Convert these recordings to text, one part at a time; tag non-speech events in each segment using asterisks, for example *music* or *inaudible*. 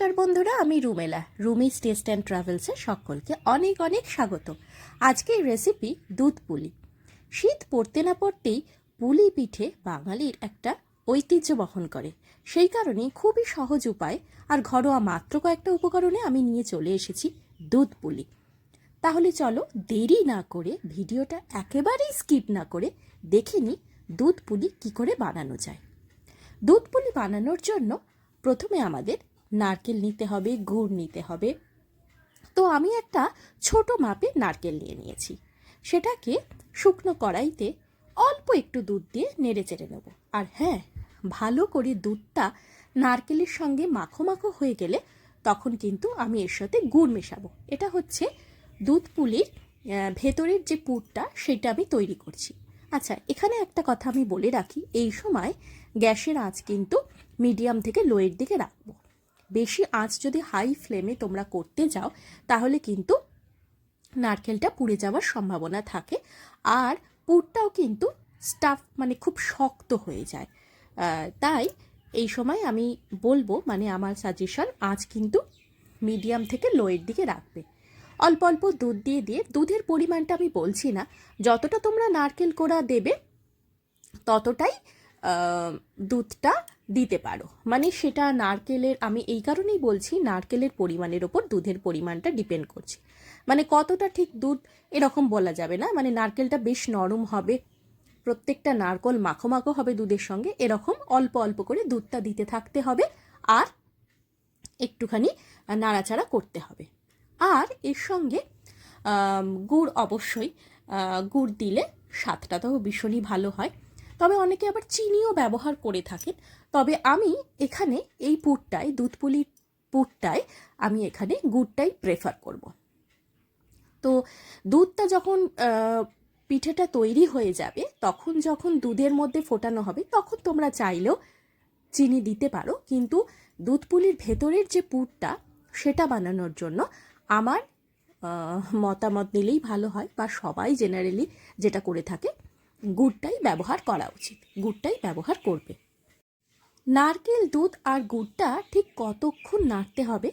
নমস্কার বন্ধুরা, আমি রুমেলা রুমিস টেস্ট অ্যান্ড ট্রাভেলসে সকলকে অনেক অনেক স্বাগত। আজকের রেসিপি দুধ পুলি। শীত পড়তে না পড়তেই পুলি পিঠে বাঙালির একটা ঐতিহ্য বহন করে। সেই কারণে খুবই সহজ উপায় আর ঘরোয়া মাত্র কয়েকটা উপকরণে আমি নিয়ে চলে এসেছি দুধ পুলি। তাহলে চলো দেরি না করে ভিডিওটা একেবারেই স্কিপ না করে দেখে নিই দুধ পুলি কী করে বানানো যায়। দুধ পুলি বানানোর জন্য প্রথমে আমাদের নারকেল নিতে হবে, গুড় নিতে হবে। তো আমি একটা ছোট মাপের নারকেল নিয়ে নিয়েছি। সেটাকে শুকনো কড়াইতে অল্প একটু দুধ দিয়ে নেড়ে চেড়ে নেব। আর হ্যাঁ ভালো করে দুধটা নারকেলের সঙ্গে মাখো মাখো হয়ে গেলে তখন কিন্তু আমি এর সাথে গুড় মেশাবো। এটা হচ্ছে দুধ পুলির ভেতরের যে পুরটা সেটা আমি তৈরি করছি। আচ্ছা এখানে একটা কথা আমি বলে রাখি, এই সময় গ্যাসের আঁচ কিন্তু মিডিয়াম থেকে লোয়ের দিকে রাখব। বেশি আঁচ যদি হাই ফ্লেমে তোমরা করতে যাও, তাহলে কিন্তু নারকেলটা পুড়ে যাওয়ার সম্ভাবনা থাকে। আর পুরটাও কিন্তু স্টাফ মানে খুব শক্ত হয়ে যায়। তাই এই সময় আমি বলব মানে আমার সাজেশন আঁচ কিন্তু মিডিয়াম থেকে লোয়ের দিকে রাখবে। অল্প অল্প দুধ দিয়ে দিয়ে, দুধের পরিমাণটা আমি বলছি না, যতটা তোমরা নারকেল কোড়া দেবে, ততটাই দুধটা দিতে পারো। মানে সেটা নারকেলের, আমি এই কারণেই বলছি নারকেলের পরিমাণের ওপর দুধের পরিমাণটা ডিপেন্ড করছে। মানে কতটা ঠিক দুধ এরকম বলা যাবে না। মানে নারকেলটা বেশ নরম হবে। প্রত্যেকটা নারকল মাখো মাখো হবে দুধের সঙ্গে। এরকম অল্প অল্প করে দুধটা দিতে থাকতে হবে আর একটুখানি নাড়াচাড়া করতে হবে। আর এর সঙ্গে গুড় অবশ্যই গুড় দিলে স্বাদটা তো ভীষণই ভালো হয়। তবে অনেকে আবার চিনিও ব্যবহার করে থাকেন। তবে আমি এখানে এই পুরটায় দুধপুলির পুরটায় আমি এখানে গুড়টাই প্রেফার করব। তো দুধটা যখন পিঠেটা তৈরি হয়ে যাবে, তখন যখন দুধের মধ্যে ফোটানো হবে, তখন তোমরা চাইলেও চিনি দিতে পারো। কিন্তু দুধ পুলির ভেতরের যে পুরটা, সেটা বানানোর জন্য আমার মতামত নিলেই ভালো হয়, বা সবাই জেনারেলি যেটা করে থাকে গুড়টাই ব্যবহার করা উচিত, গুড়টাই ব্যবহার করবে। নারকেল দুধ আর গুড়টা ঠিক কতক্ষণ নাড়তে হবে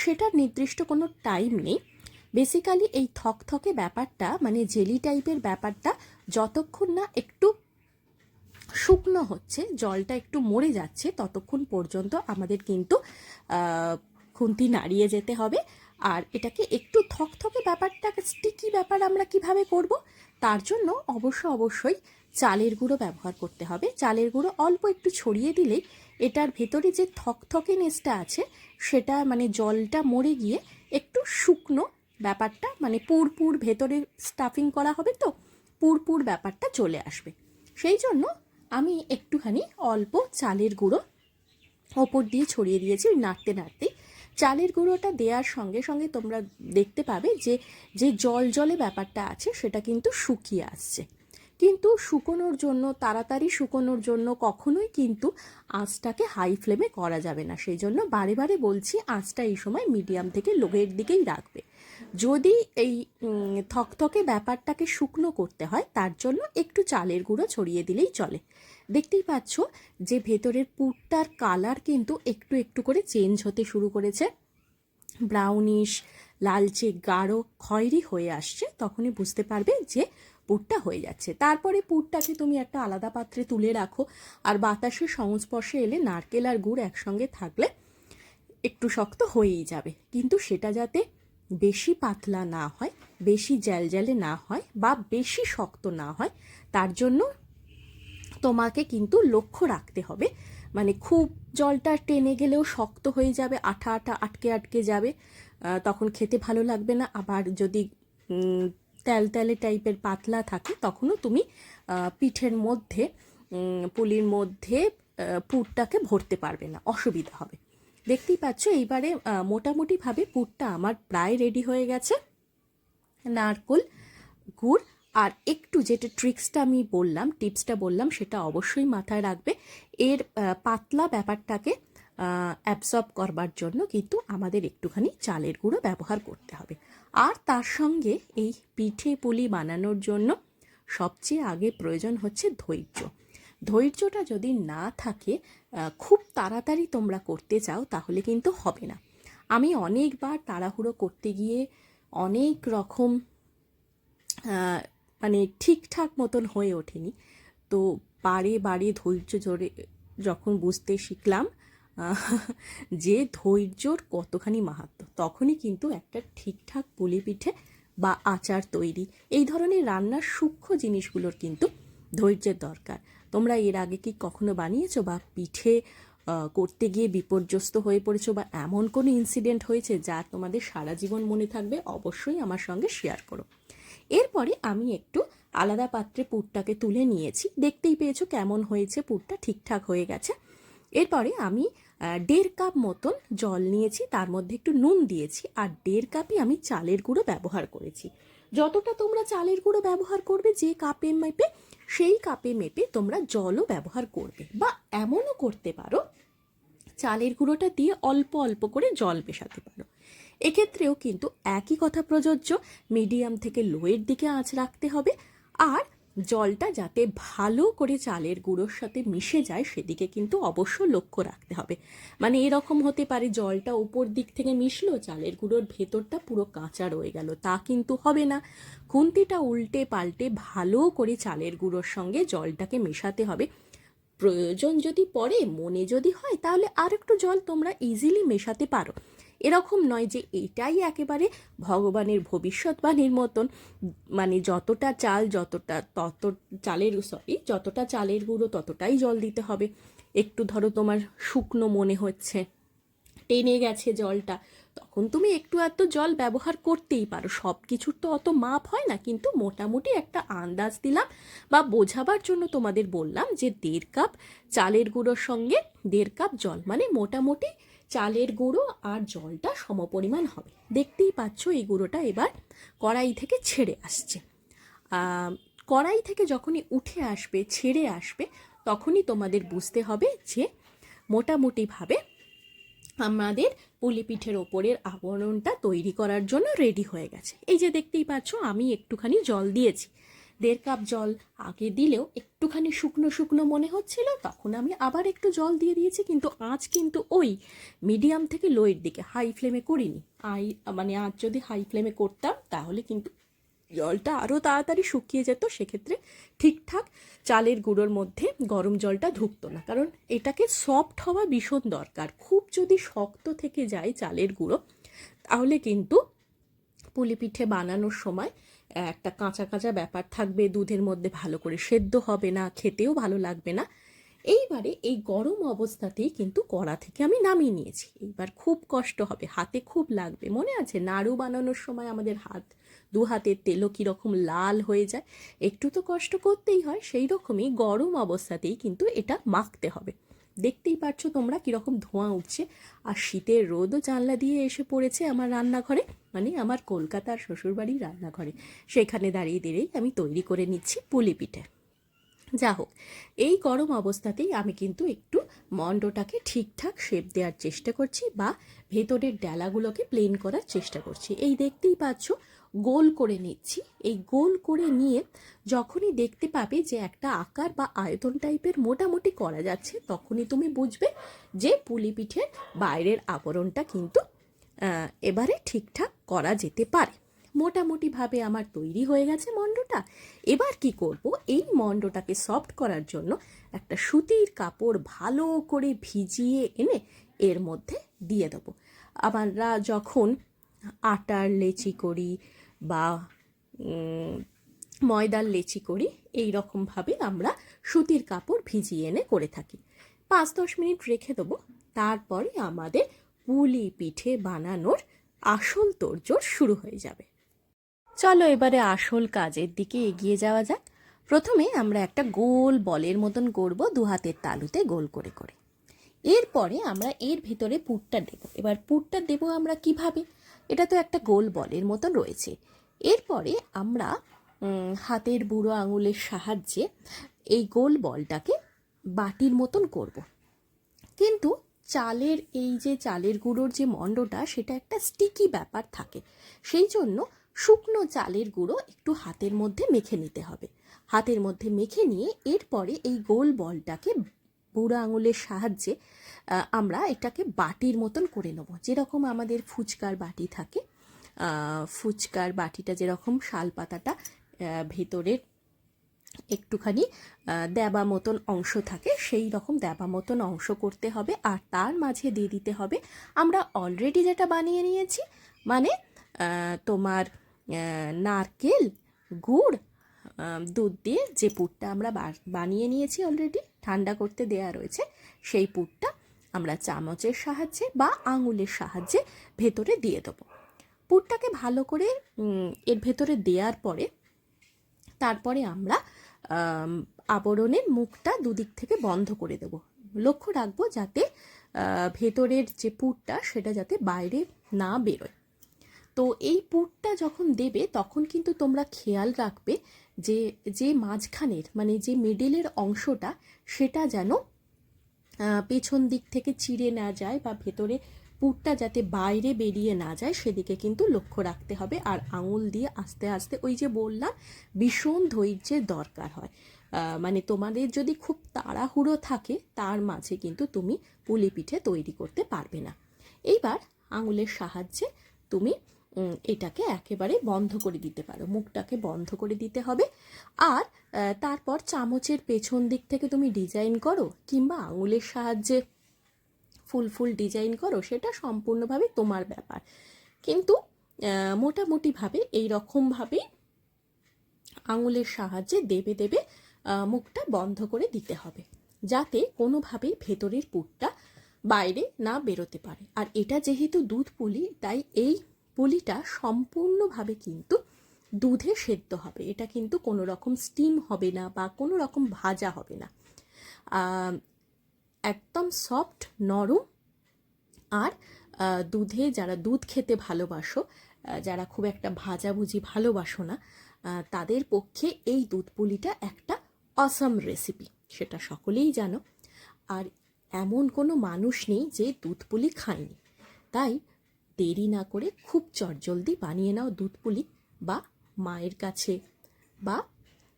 সেটার নির্দিষ্ট কোনো টাইম নেই। বেসিক্যালি এই থকথকে ব্যাপারটা মানে জেলি টাইপের ব্যাপারটা যতক্ষণ না একটু শুকনো হচ্ছে, জলটা একটু মরে যাচ্ছে, ততক্ষণ পর্যন্ত আমাদের কিন্তু খুন্তি নাড়িয়ে যেতে হবে। আর এটাকে একটু থকথকে ব্যাপারটাকে স্টিকি ব্যাপার আমরা কীভাবে করব? তার জন্য অবশ্য অবশ্যই চালের গুঁড়ো ব্যবহার করতে হবে। চালের গুঁড়ো অল্প একটু ছড়িয়ে দিলেই এটার ভেতরে যে থকথকে নেসটা আছে, সেটা মানে জলটা মরে গিয়ে একটু শুকনো ব্যাপারটা মানে পুরপুর ভেতরে স্টাফিং করা হবে তো, পুরপুর ব্যাপারটা চলে আসবে। সেই জন্য আমি একটুখানি অল্প চালের গুঁড়ো ওপর দিয়ে ছড়িয়ে দিয়েছি নাড়তে নাড়তে চালের গুঁড়োটা দেওয়ার সঙ্গে সঙ্গে তোমরা দেখতে পাবে যে যে জল জলে ব্যাপারটা আছে সেটা কিন্তু শুকিয়ে আসছে। কিন্তু শুকোনোর জন্য, তাড়াতাড়ি শুকোনোর জন্য কখনোই কিন্তু আঁচটাকে হাই ফ্লেমে করা যাবে না। সেই জন্য বারে বারে বলছি, আঁচটা এই সময় মিডিয়াম থেকে লোয়ের দিকেই রাখবে। যদি এই থকথকে ব্যাপারটাকে শুকনো করতে হয়, তার জন্য একটু চালের গুঁড়ো ছড়িয়ে দিলেই চলে। দেখতেই পাচ্ছ যে ভেতরের পুরটার কালার কিন্তু একটু একটু করে চেঞ্জ হতে শুরু করেছে। ব্রাউনিশ, লালচে, গাঢ়, খয়েরি হয়ে আসছে, তখনই বুঝতে পারবে যে পুরটা হয়ে যাচ্ছে। তারপরে পুরটাকে তুমি একটা আলাদা পাত্রে তুলে রাখো, আর বাতাসের সংস্পর্শে এলে নারকেল আর গুড় একসঙ্গে থাকলে একটু শক্ত হয়েই যাবে। কিন্তু সেটা যাতে বেশি পাতলা না হয় বেশি জ্যালজ্যালে না হয় বা বেশি শক্ত না হয় তার জন্য তোমাকে কিন্তু লক্ষ্য রাখতে হবে। মানে খুব জলটা টেনে গেলেও শক্ত হয়ে যাবে আঠা আঠা আটকে আটকে যাবে তখন খেতে ভালো লাগবে না। আবার যদি উম, তেল তেলে টাইপের পাতলা থাকে তখনও তুমি পিঠের মধ্যে পুলির মধ্যে পুরটাকে ভরতে পারবে না অসুবিধা হবে। দেখতেই পাচ্ছ, এইবারে মোটামুটিভাবে পুরটা আমার প্রায় রেডি হয়ে গেছে। নারকোল, গুড়, আর একটু যেটা ট্রিক্সটা আমি বললাম, টিপসটা বললাম, সেটা অবশ্যই মাথায় রাখবে। এর পাতলা ব্যাপারটাকে অ্যাবসর্ব করবার জন্য কিন্তু আমাদের একটুখানি চালের গুঁড়ো ব্যবহার করতে হবে। আর তার সঙ্গে এই পিঠে পুলি বানানোর জন্য সবচেয়ে আগে প্রয়োজন হচ্ছে ধৈর্য। ধৈর্যটা যদি না থাকে খুব তাড়াতাড়ি তোমরা করতে চাও, তাহলে কিন্তু হবে না। আমি অনেকবার তাড়াহুড়ো করতে গিয়ে অনেক রকম মানে ঠিকঠাক মতন হয়ে ওঠেনি। তো বারে বারে ধৈর্য ধরে যখন বুঝতে শিখলাম যে ধৈর্যর কতখানি মাহাত্ম, তখনই কিন্তু একটা ঠিকঠাক পুলি পিঠে বা আচার তৈরি। এই ধরনের রান্নার সূক্ষ্ম জিনিসগুলোর কিন্তু ধৈর্যের দরকার। তোমরা এর আগে কি কখনো বানিয়েছো বা পিঠে করতে গিয়ে বিপর্যস্ত হয়ে পড়েছো বা এমন কোনো ইনসিডেন্ট হয়েছে যা তোমাদের সারা জীবন মনে থাকবে? অবশ্যই আমার সঙ্গে শেয়ার করো। এরপরে আমি একটু আলাদা পাত্রে পুরটাকে তুলে নিয়েছি। দেখতেই পেয়েছ কেমন হয়েছে, পুরটা ঠিকঠাক হয়ে গেছে। এরপরে আমি দেড় কাপ মতন জল নিয়েছি, তার মধ্যে একটু নুন দিয়েছি আর দেড় কাপই আমি চালের গুঁড়ো ব্যবহার করেছি। যতটা তোমরা চালের গুঁড়ো ব্যবহার করবে, যে কাপে মেপে সেই কাপে মেপে তোমরা জলও ব্যবহার করবে বা এমনও করতে পারো, চালের গুঁড়োটা দিয়ে অল্প অল্প করে জল মেশাতে পারো। এক্ষেত্রেও কিন্তু একই কথা প্রযোজ্য, মিডিয়াম থেকে লোয়ের দিকে আঁচ রাখতে হবে, আর জলটা যাতে ভালো করে চালের গুঁড়োর সাথে মিশে যায়, সেদিকে কিন্তু অবশ্য লক্ষ্য রাখতে হবে। মানে এরকম হতে পারে জলটা উপর দিক থেকে মিশলো, চালের গুঁড়োর ভেতরটা পুরো কাঁচা রয়ে গেল। তা কিন্তু হবে না। খুন্তিটা উল্টে পাল্টে ভালো করে চালের গুঁড়োর সঙ্গে জলটাকে মেশাতে হবে। প্রয়োজন যদি পড়ে, মনে যদি হয়, তাহলে আর একটু জল তোমরা ইজিলি মেশাতে পারো। এরকম নয় যে এটাই একেবারে ভগবানের ভবিষ্যৎবাণীর মতন। মানে যতটা চাল, যতটা, তত চালের সরি যতটা চালের গুঁড়ো, ততটাই জল দিতে হবে। একটু ধরো তোমার শুকনো মনে হচ্ছে, টেনে গেছে জলটা, তখন তুমি একটু এত জল ব্যবহার করতেই পারো। সব কিছুর তো অত মাপ হয় না, কিন্তু মোটামুটি একটা আন্দাজ দিলাম বা বোঝাবার জন্য তোমাদের বললাম যে দেড় কাপ চালের গুঁড়োর সঙ্গে দেড় কাপ জল মানে মোটামুটি চালের গুঁড়ো আর জলটা সমপরিমাণ হবে। দেখতেই পাচ্ছ এই গুঁড়োটা এবার কড়াই থেকে ছেড়ে আসছে। কড়াই থেকে যখনই উঠে আসবে, ছেড়ে আসবে, তখনই তোমাদের বুঝতে হবে যে মোটামুটিভাবে আমাদের পুলি পিঠের ওপরের আবরণটা তৈরি করার জন্য রেডি হয়ে গেছে। এই যে দেখতেই পাচ্ছ, আমি একটুখানি জল দিয়েছি। দেড় কাপ জল আগে দিলেও একটুখানি শুকনো শুকনো মনে হচ্ছিল, তখন আমি আবার একটু জল দিয়ে দিয়েছি, কিন্তু আঁচ কিন্তু ওই মিডিয়াম থেকে লোয়ের দিকে হাই ফ্লেমে করিনি। আই মানে আজ যদি হাই ফ্লেমে করতাম, তাহলে কিন্তু জলটা আরও তাড়াতাড়ি শুকিয়ে যেত, সেক্ষেত্রে ঠিকঠাক চালের গুঁড়োর মধ্যে গরম জলটা ঢুকতো না, কারণ এটাকে সফট হওয়া ভীষণ দরকার। খুব যদি শক্ত থেকে যায় চালের গুঁড়ো, তাহলে কিন্তু পুলি পিঠে বানানোর সময় একটা কাঁচা কাঁচা ব্যাপার থাকবে, দুধের মধ্যে ভালো করে সেদ্ধ হবে না, খেতেও ভালো লাগবে না। এইবারে এই গরম অবস্থাতেই কিন্তু কড়া থেকে আমি নামিয়ে নিয়েছি। এইবার খুব কষ্ট হবে, হাতে খুব লাগবে। মনে আছে নাড়ু বানানোর সময় আমাদের হাত, দু হাতের তেলও কীরকম লাল হয়ে যায়? একটু তো কষ্ট করতেই হয়, সেই রকমই গরম অবস্থাতেই কিন্তু এটা মাখতে হবে। দেখতেই পাচ্ছ তোমরা কীরকম ধোঁয়া উঠছে। আর শীতের রোদও জানলা দিয়ে এসে পড়েছে আমার রান্নাঘরে মানে আমার কলকাতার শ্বশুরবাড়ির রান্নাঘরে। সেখানে দাঁড়িয়ে দাঁড়িয়েই আমি তৈরি করে নিচ্ছি পুলি পিঠে। যা হোক, এই গরম অবস্থাতেই আমি কিন্তু একটু মণ্ডটাকে ঠিকঠাক শেপ দেওয়ার চেষ্টা করছি বা ভেতরের ডালাগুলোকে প্লেন করার চেষ্টা করছি। এই দেখতেই পাচ্ছ গোল করে নিচ্ছি। এই গোল করে নিয়ে যখনই দেখতে পাবে যে একটা আকার বা আয়তন টাইপের মোটামুটি করা যাচ্ছে, তখনই তুমি বুঝবে যে পুলি পিঠের বাইরের আবরণটা কিন্তু এবারে ঠিকঠাক করা যেতে পারে। মোটামুটিভাবে আমার তৈরি হয়ে গেছে মণ্ডটা এবার কি করব? এই মণ্ডটাকে সফট করার জন্য একটা সুতির কাপড় ভালো করে ভিজিয়ে এনে এর মধ্যে দিয়ে দেবো। আমরা যখন আটার লেচি করি বা ময়দার লেচি করি, এই রকমভাবে আমরা সুতির কাপড় ভিজিয়ে এনে করে থাকি। পাঁচ দশ মিনিট রেখে দেবো, তারপরে আমাদের পুলি পিঠে বানানোর আসল তোড়জোড় শুরু হয়ে যাবে। চলো এবারে আসল কাজের দিকে এগিয়ে যাওয়া যাক। প্রথমে আমরা একটা গোল বলের মতন করব দু হাতের তালুতে গোল করে করে। এরপরে আমরা এর ভিতরে পুরটা দেব। এবার পুরটা দেব আমরা কীভাবে? এটা তো একটা গোল বলের মতন রয়েছে। এরপরে আমরা হাতের বুড়ো আঙুলের সাহায্যে এই গোল বলটাকে বাটির মতন করব। কিন্তু চালের, এই যে চালের গুঁড়োর যে মণ্ডটা, সেটা একটা স্টিকি ব্যাপার থাকে। সেই জন্য শুকনো চালের গুঁড়ো একটু হাতের মধ্যে মেখে নিতে হবে। হাতের মধ্যে মেখে নিয়ে এরপরে এই গোল বলটাকে বুড়ো আঙুলের সাহায্যে আমরা এটাকে বাটির মতন করে নেব। যেরকম আমাদের ফুচকার বাটি থাকে ফুচকার বাটিটা যেরকম শাল পাতাটা ভেতরের একটুখানি দেবা মতন অংশ থাকে, সেই রকম দেবা মতন অংশ করতে হবে আর তার মাঝে দিয়ে দিতে হবে, আমরা অলরেডি যেটা বানিয়ে নিয়েছি মানে তোমার নারকেল, গুড় দুধ দিয়ে যে পুরটা আমরা বানিয়ে নিয়েছি অলরেডি ঠান্ডা করতে দেয়া রয়েছে, সেই পুরটা আমরা চামচের সাহায্যে বা আঙুলের সাহায্যে ভেতরে দিয়ে দেবো। পুরটাকে ভালো করে এর ভেতরে দেওয়ার পরে, তারপরে আমরা আবরণের মুখটা দুদিক থেকে বন্ধ করে দেব। লক্ষ্য রাখব যাতে ভেতরের যে পুরটা সেটা যাতে বাইরে না বেরোয়। তো এই পুরটা যখন দেবে, তখন কিন্তু তোমরা খেয়াল রাখবে যে যে মাঝখানের মানে যে মিডিলের অংশটা, সেটা যেন পেছন দিক থেকে চিড়ে না যায় বা ভেতরে পুরটা যাতে বাইরে বেরিয়ে না যায়, সেদিকে কিন্তু লক্ষ্য রাখতে হবে। আর আঙুল দিয়ে আস্তে আস্তে, ওই যে বললাম, ভীষণ ধৈর্যের দরকার হয়। মানে তোমাদের যদি খুব তাড়াহুড়ো থাকে, তার মাঝে কিন্তু তুমি পুলি পিঠে তৈরি করতে পারবে না। এইবার আঙুলের সাহায্যে তুমি এটাকে একেবারে বন্ধ করে দিতে পারো। মুখটাকে বন্ধ করে দিতে হবে। আর তারপর চামচের পেছন দিক থেকে তুমি ডিজাইন করো কিংবা আঙুলের সাহায্যে ফুল ফুল ডিজাইন করো, সেটা সম্পূর্ণভাবে তোমার ব্যাপার। কিন্তু মোটামুটিভাবে এই রকমভাবেই আঙুলের সাহায্যে দেবে দেবে মুখটা বন্ধ করে দিতে হবে। যাতে কোনোভাবেই ভেতরের পুরটা বাইরে না বেরোতে পারে। আর এটা যেহেতু দুধ পুলি, তাই এই পুলিটা সম্পূর্ণভাবে কিন্তু দুধে সেদ্ধ হবে। এটা কিন্তু কোনো রকম স্টিম হবে না বা কোনো রকম ভাজা হবে না। একদম সফট নরম আর দুধে যারা দুধ খেতে ভালোবাসো যারা খুব একটা ভাজাভুজি ভালোবাসো না তাদের পক্ষে এই দুধ পুলিটা একটা অসম রেসিপি সেটা সকলেই জানো। আর এমন কোনো মানুষ নেই যে দুধ পুলি খায়নি। তাই দেরি না করে খুব চটজলদি বানিয়ে নাও দুধ পুলি বা মায়ের কাছে বা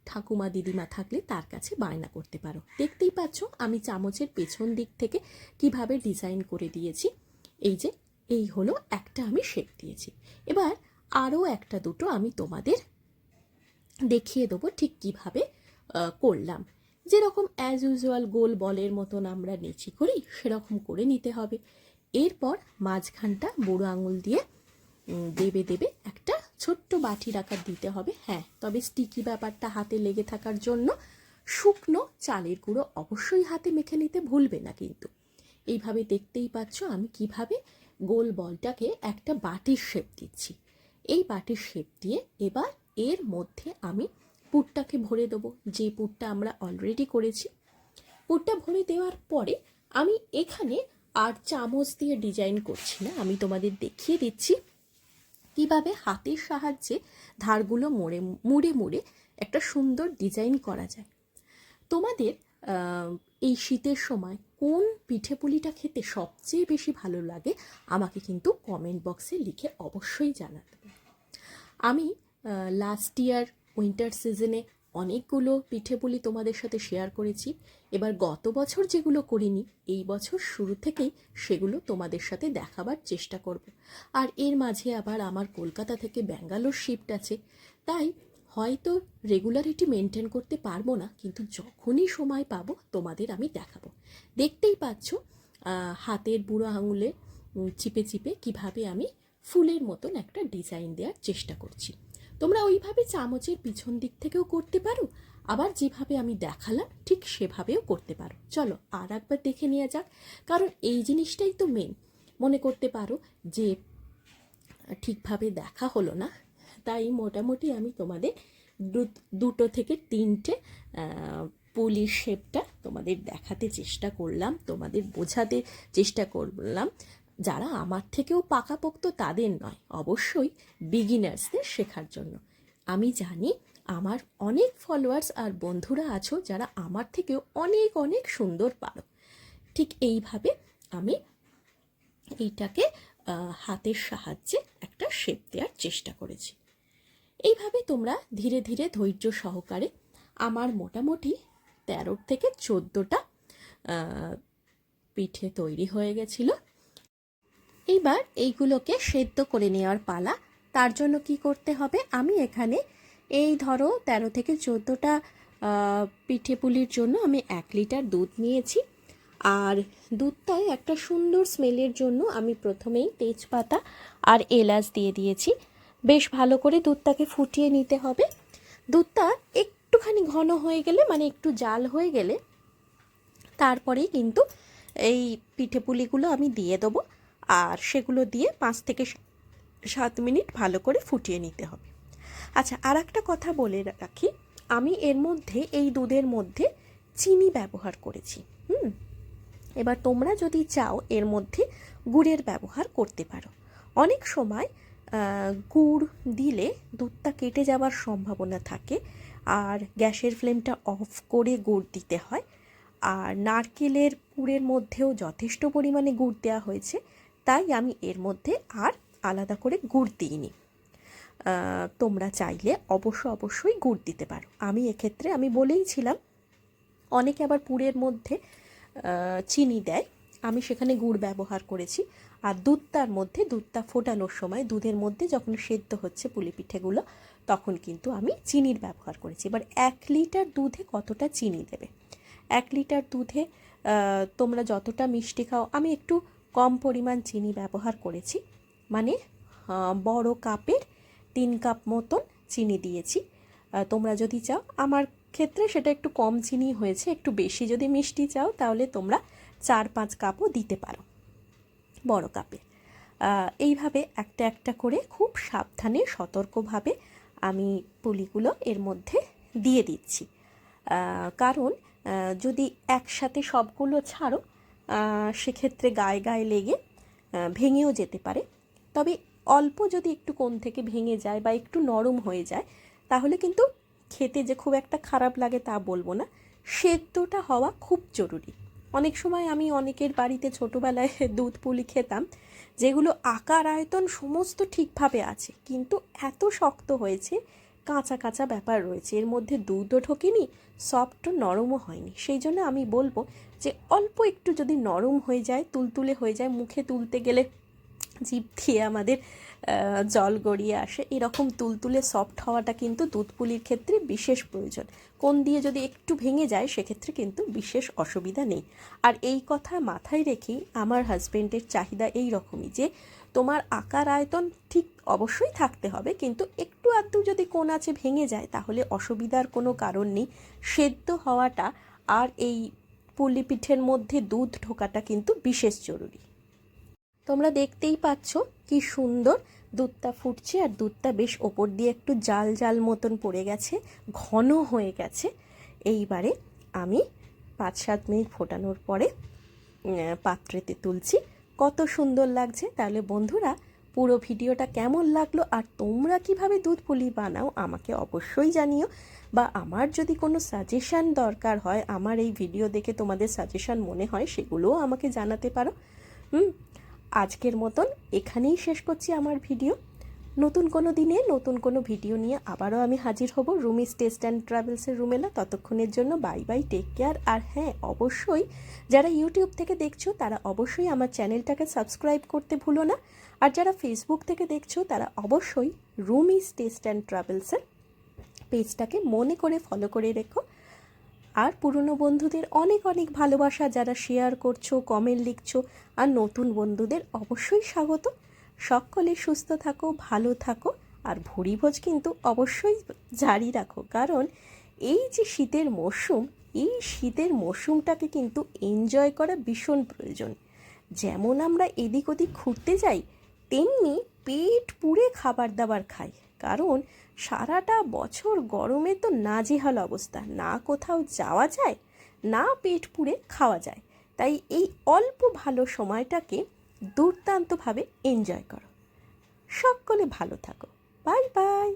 ঠাকুমা দিদিমা থাকলে তার কাছে বায়না করতে পারো। দেখতেই পাচ্ছ আমি চামচের পেছন দিক থেকে কীভাবে ডিজাইন করে দিয়েছি। এই যে, এই হলো একটা আমি শেপ দিয়েছি। এবার আরও একটা দুটো আমি তোমাদের দেখিয়ে দেবো ঠিক কীভাবে করলাম। যেরকম অ্যাজ ইউজুয়াল গোল বলের মতন আমরা নেচি করি, সেরকম করে নিতে হবে। এরপর মাঝখানটা বুড়ো আঙুল দিয়ে দেবে দেবে একটা ছোট্ট বাটির আকার দিতে হবে। হ্যাঁ তবে স্টিকি ব্যাপারটা হাতে লেগে থাকার জন্য শুকনো চালের গুঁড়ো অবশ্যই হাতে মেখে নিতে ভুলবে না কিন্তু। এইভাবে দেখতেই পাচ্ছ আমি কীভাবে গোল বলটাকে একটা বাটির শেপ দিচ্ছি। এই বাটির শেপ দিয়ে এবার এর মধ্যে আমি পুরটাকে ভরে দেবো। যে পুরটা আমরা অলরেডি করেছি, পুরটা ভরে দেওয়ার পরে আমি এখানে আর চামচ দিয়ে ডিজাইন করছি না, আমি তোমাদের দেখিয়ে দিচ্ছি। কীভাবে হাতের সাহায্যে ধারগুলো মোড়ে, মুড়ে মুড়ে একটা সুন্দর ডিজাইন করা যায়। তোমাদের এই শীতের সময় কোন পিঠে পুলিটা খেতে সবচেয়ে বেশি ভালো লাগে, আমাকে কিন্তু কমেন্ট বক্সে লিখে অবশ্যই জানাতে আমি লাস্ট ইয়ার উইন্টার সিজনে অনেকগুলো পিঠে পুলি তোমাদের সাথে শেয়ার করেছি। এবার গত বছর যেগুলো করিনি, এই বছর শুরু থেকেই সেগুলো তোমাদের সাথে দেখাবার চেষ্টা করব। আর এর মাঝে আবার আমার কলকাতা থেকে ব্যাঙ্গালোর শিফট আছে। তাই হয়তো রেগুলারিটি মেনটেন করতে পারব না, কিন্তু যখনই সময় পাবো তোমাদের আমি দেখাবো। দেখতেই পাচ্ছ হাতের বুড়ো আঙুলে চিপে চিপে কীভাবে আমি ফুলের মতন একটা ডিজাইন দেওয়ার চেষ্টা করছি। তোমরা ওইভাবে চামচের পিছন দিক থেকেও করতে পারো, আবার যেভাবে আমি দেখালাম ঠিক সেভাবেও করতে পারো। চলো আর একবার দেখে নেওয়া যাক, কারণ এই জিনিসটাই তো মেন মনে করতে পারো যে ঠিকভাবে দেখা হলো না, তাই মোটামুটি আমি তোমাদের দুটো থেকে তিনটে পুলির শেপটা তোমাদের দেখাতে চেষ্টা করলাম, তোমাদের বোঝাতে চেষ্টা করলাম। যারা আমার থেকেও পাকাপোক্ত তাদের নয়, অবশ্যই বিগিনার্সদের শেখার জন্য। আমি জানি আমার অনেক ফলোয়ার্স আর বন্ধুরা আছো যারা আমার থেকেও অনেক অনেক সুন্দর পারো। ঠিক এইভাবে আমি এইটাকে হাতের সাহায্যে একটা শেপ দেওয়ার চেষ্টা করেছি। এইভাবে তোমরা ধীরে ধীরে ধৈর্য সহকারে আমার মোটামুটি তেরোর থেকে চোদ্দোটা পিঠে তৈরি হয়ে গেছিল। এইবার এইগুলোকে সেদ্ধ করে নেওয়ার পালা। তার জন্য কি করতে হবে? আমি এখানে এই ধরো তেরো থেকে চোদ্দোটা পিঠে পুলির জন্য আমি এক লিটার দুধ নিয়েছি। আর দুধটায় একটা সুন্দর স্মেলের জন্য আমি প্রথমেই তেজপাতা আর এলাচ দিয়ে দিয়েছি। বেশ ভালো করে দুধটাকে ফুটিয়ে নিতে হবে। দুধটা একটুখানি ঘন হয়ে গেলে মানে একটু জাল হয়ে গেলে, তারপরেই কিন্তু এই পিঠে পুলিগুলো আমি দিয়ে দেবো। আর সেগুলো দিয়ে পাঁচ থেকে সাত মিনিট ভালো করে ফুটিয়ে নিতে হবে। আচ্ছা আর একটা কথা বলে রাখি। আমি এর মধ্যে, এই দুধের মধ্যে চিনি ব্যবহার করেছি, হুম? এবার তোমরা যদি চাও এর মধ্যে গুড়ের ব্যবহার করতে পারো। অনেক সময় গুড় দিলে দুধটা কেটে যাওয়ার সম্ভাবনা থাকে আর গ্যাসের ফ্লেমটা অফ করে গুড় দিতে হয়। আর নারকেলের পুরের মধ্যেও যথেষ্ট পরিমাণে গুড় দেওয়া হয়েছে। তাই আমি এর মধ্যে আর আলাদা করে গুড় দিইনি। তোমরা চাইলে অবশ্য অবশ্যই গুড় দিতে পারো। আমি এক্ষেত্রে আমি বলেই ছিলাম, অনেকে আবার পুরের মধ্যে চিনি দেয়। আমি সেখানে গুড় ব্যবহার করেছি। আর দুধটার মধ্যে, দুধটা ফোটানোর সময়, দুধের মধ্যে যখন সেদ্ধ হচ্ছে পুলি পিঠেগুলো, তখন কিন্তু আমি চিনির ব্যবহার করেছি। এবার এক লিটার দুধে কতটা চিনি দেবে? এক লিটার দুধে তোমরা যতটা মিষ্টি খাও, আমি একটু কম পরিমাণ চিনি ব্যবহার করেছি। মানে বড় কাপের তিন কাপ মতন চিনি দিয়েছি। তোমরা যদি চাও, আমার ক্ষেত্রে সেটা একটু কম চিনি হয়েছে, একটু বেশি যদি মিষ্টি চাও, তাহলে তোমরা চার পাঁচ কাপও দিতে পারো বড় কাপে এইভাবে একটা একটা করে খুব সাবধানে, সতর্কভাবে আমি পুলিগুলো এর মধ্যে দিয়ে দিচ্ছি। কারণ যদি একসাথে সবগুলো ছাড়ো সেক্ষেত্রে গায়ে গায়ে লেগে ভেঙেও যেতে পারে। তবে অল্প যদি একটু কোন থেকে ভেঙে যায় বা একটু নরম হয়ে যায়, তাহলে কিন্তু খেতে যে খুব একটা খারাপ লাগে তা বলব না। সেদ্ধটা হওয়া খুব জরুরি। অনেক সময় আমি অনেকের বাড়িতে ছোটোবেলায় *laughs* দুধ পুলি খেতাম, যেগুলো আকার, আয়তন সমস্ত ঠিকভাবে আছে, কিন্তু এত শক্ত হয়েছে কাঁচা কাঁচা ব্যাপার রয়েছে। এর মধ্যে দুধও ঢোকেনি সফট নরমও হয়নি। সেই জন্য আমি বলব যে, অল্প একটু যদি নরম হয়ে যায়, তুলতুলে হয়ে যায়, মুখে তুলতে গেলে জিভ দিয়ে আমাদের জল গড়িয়ে আসে। এরকম তুলতুলে সফট হওয়াটা কিন্তু দুধ পুলির ক্ষেত্রে বিশেষ প্রয়োজন। কোন দিয়ে যদি একটু ভেঙে যায়, সেক্ষেত্রে কিন্তু বিশেষ অসুবিধা নেই। আর এই কথা মাথায় রেখেই আমার হাজব্যান্ডের চাহিদা এই রকমই যে, তোমার আকার আয়তন ঠিক অবশ্যই থাকতে হবে, কিন্তু একটু আধটু যদি কোন আছে ভেঙে যায়, তাহলে অসুবিধার কোনো কারণ নেই। সেদ্ধ হওয়াটা আর এই পুলি পিঠের মধ্যে দুধ ঢোকাটা কিন্তু বিশেষ জরুরি। তোমরা দেখতেই পাচ্ছ কি সুন্দর। দুধটা ফুটছে আর দুধটা বেশ ওপর দিয়ে একটু জাল জাল মতন পড়ে গেছে, ঘন হয়ে গেছে। এইবারে আমি পাঁচ সাত মিনিট ফোটানোর পরে পাত্রেতে তুলছি। কত সুন্দর লাগছে। তাহলে বন্ধুরা, পুরো ভিডিওটা কেমন লাগল আর তোমরা কীভাবে দুধ পুলি বানাও আমাকে অবশ্যই জানিও। বা আমার যদি কোনো সাজেশান দরকার হয়, আমার এই ভিডিও দেখে তোমাদের সাজেশান মনে হয়, সেগুলোও আমাকে জানাতে পারো। হুম? আজকের মতন এখানেই শেষ করছি আমার ভিডিও। নতুন কোনো দিনে নতুন কোনো ভিডিও নিয়ে আবারও আমি হাজির হব রুমিস টেস্ট অ্যান্ড ট্রাভেলসের রুমেলা ততক্ষণের জন্য বাই বাই, টেক কেয়ার। আর হ্যাঁ অবশ্যই যারা ইউটিউব থেকে দেখছ, তারা অবশ্যই আমার চ্যানেলটাকে সাবস্ক্রাইব করতে ভুলো না। আর যারা ফেসবুক থেকে দেখছ, তারা অবশ্যই রুমিস টেস্ট অ্যান্ড ট্রাভেলসের পেজটাকে মনে করে ফলো করে রেখো। আর পুরনো বন্ধুদের অনেক অনেক ভালোবাসা যারা শেয়ার করছ কমেন্ট লিখছো, আর নতুন বন্ধুদের অবশ্যই স্বাগত। সকলে সুস্থ থাকো, ভালো থাকো, আর ভুড়িভোজ কিন্তু অবশ্যই জারি রাখো। কারণ এই যে শীতের মরশুম, এই শীতের মরশুমটাকে কিন্তু এনজয় করা ভীষণ প্রয়োজন। যেমন আমরা এদিক ওদিক ঘুরতে যাই, তেমনি পেট পুড়ে খাবার দাবার খাই। কারণ সারাটা বছর গরমে তো নাজেহাল অবস্থা। না কোথাও যাওয়া যায়, না পেট পুড়ে খাওয়া যায়। তাই এই অল্প ভালো সময়টাকে দুর্দান্তভাবে এনজয় করো। সকলে ভালো থাকো। Bye bye.